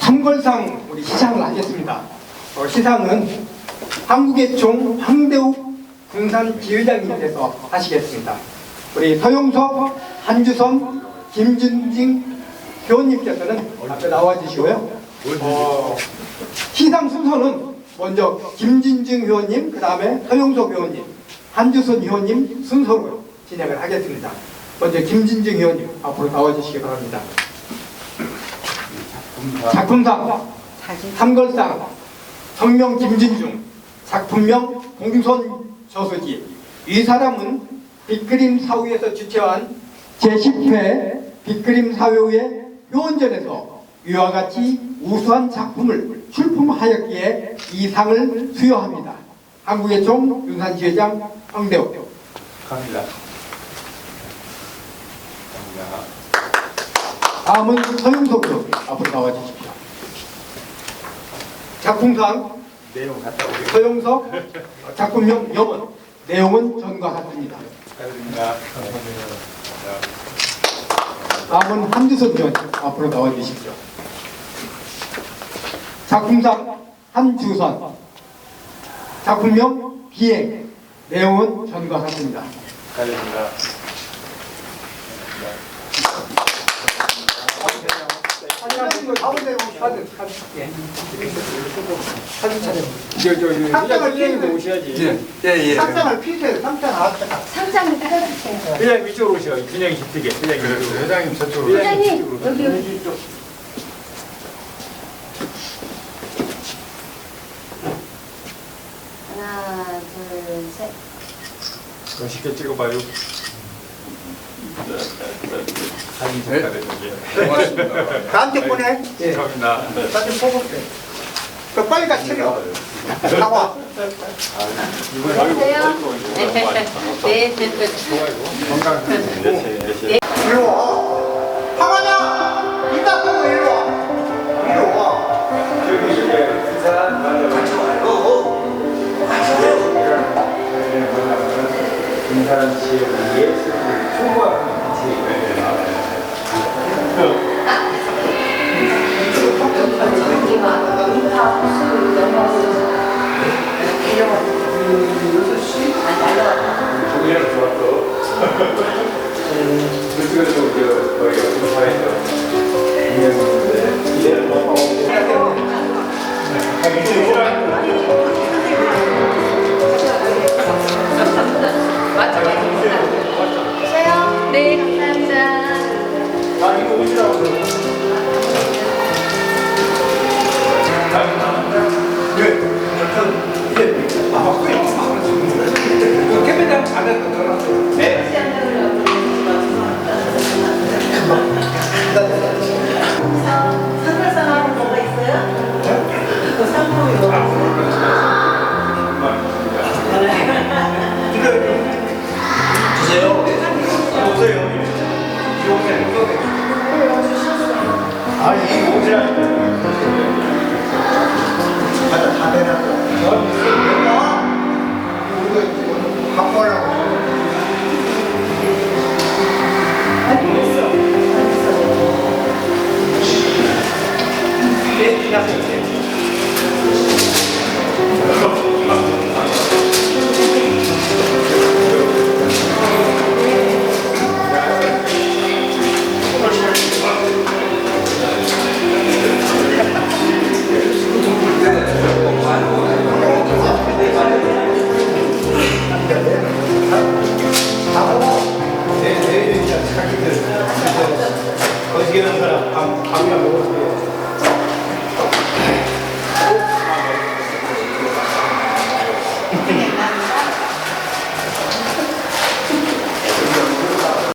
참걸상 우리 시상을 하겠습니다. 어, 시상은 한국의 종 황대욱 군산 지회장님께서 하시겠습니다. 우리 서용석, 한주선, 김준진 교원님께서는 앞에 나와주시고요. 어, 시상 순서는 먼저 김진중 의원님, 그 다음에 서용석 의원님, 한주선 의원님 순서로 진행을 하겠습니다. 먼저 김진중 의원님 앞으로 나와주시기 바랍니다. 작품상, 삼걸상, 성명 김진중, 작품명 공선 저수지. 이 사람은 빅그림 사후에서 주최한 제10회 빅그림 사회의 효원전에서 이와 같이 우수한 작품을 출품하였기에 이 상을 수여합니다. 한국의 종 윤산지회장 황대호. 갑니다. 다음은 서윤석 의원 앞으로 나와 주십시오. 작품상 내용 갔다 오겠습니다. 서영석 작품명 영원 내용은 전과 같습니다. 축하드립니다. 다음은 한주선 의원 앞으로 나와 주십시오. 작품상 한주선 작품명 비행 내용은 전과 같습니다. 저저 상장을 오셔야지. 예 예. 상장을 피세요. 상장 나왔다. 상장을 뜯어주세요. 회장님 이쪽으로 오셔. 그냥 집히게. 회장님 이쪽으로. 회장님 저쪽으로. 회장님 여기 여기 하나 멋있게 찍어봐요. 사진 저기. 고맙습니다. 나한테 보내. 예. 감사합니다. 사진 보고. 그 빨리 가 챙겨. 나와. 안녕하세요 네 일로 와. 황하냐? 이따 보고 일로 와. 군사에서 유명한데 이제는 뭐주 네, 기다려주세요. 어떻게 는 사람 밥, 밥이나 먹어볼